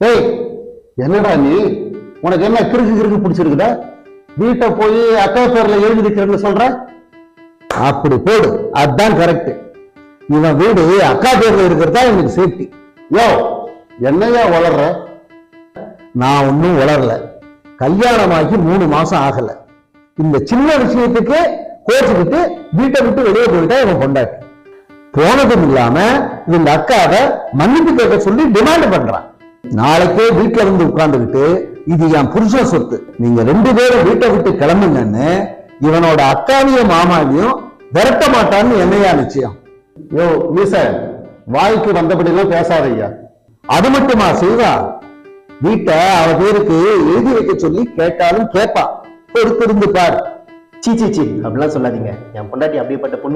ஏய் என்னடா நீ? உனக்கு என்ன கிறுக்கு கிறுக்கு பிடிச்சிருக்குதா? வீட்டை போய் அக்கா பேர்ல எழுதிக்கிறேன்னு சொல்ற? அப்படி போடு அதுதான் கரெக்ட் இவன் வீடு அக்கா பேர்ல இருக்கிறதா எனக்கு சேஃப்டி யோ என்னையா வளர்ற? நான் ஒன்றும் வளரல. கல்யாணமாகி மூணு மாசம் ஆகல. இந்த சின்ன விஷயத்துக்கு கோச்சுக்கிட்டு வீட்டை விட்டு வெளியே போயிட்டா இவன் கொண்டாட்டி போனதும் இல்லாம இந்த அக்காவை மன்னிப்பு கேட்க சொல்லி டிமாண்ட் பண்றான். நாளைக்கே வீட்டுல இருந்து உட்கார்ந்துகிட்டு இது என் புருஷ சொத்து. நீங்க ரெண்டு பேரும் வீட்டை விட்டு கிளம்புங்கன்னு இவனோட அக்காவையும் மாமாவையும் விரட்ட மாட்டான்னு என்னையா நிச்சயம்? யோ மீச வாய்க்கு வந்தபடிலாம் பேசாதய்யா அது மட்டுமா செய்வா? வீட்டை அவ பேருக்கு எழுதி வைக்க சொல்லி கேட்டாலும் கேட்பா. பொறுத்திருந்து பார். சீ சீ சீ அப்படிலாம் சொல்லாதீங்க. என் பொண்டாட்டி அப்படிப்பட்ட பொண்ணு